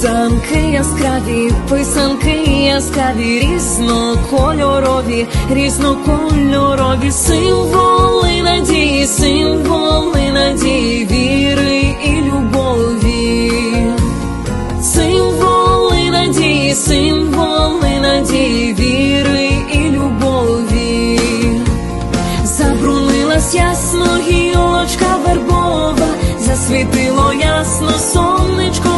Писанки яскраві, писанки яскраві, різнокольорові, різнокольорові, символи надії, символи надії, віри і любові. Символи надії, символи надії, віри і любові. Забрунилась ясно гілочка вербова, засвітило ясно сонечко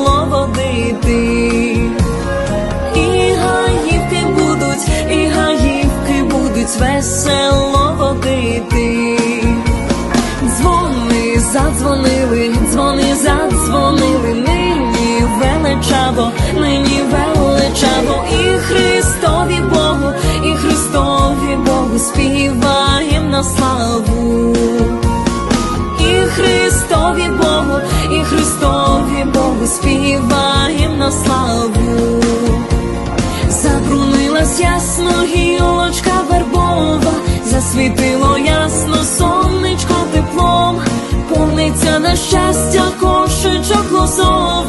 гаївки весело водити. Дзвони задзвонили, дзвони задзвонили, нині величаво, нині величаво, засвітило ясно сонечко теплом, повниться на щастя кошечок здоров'я,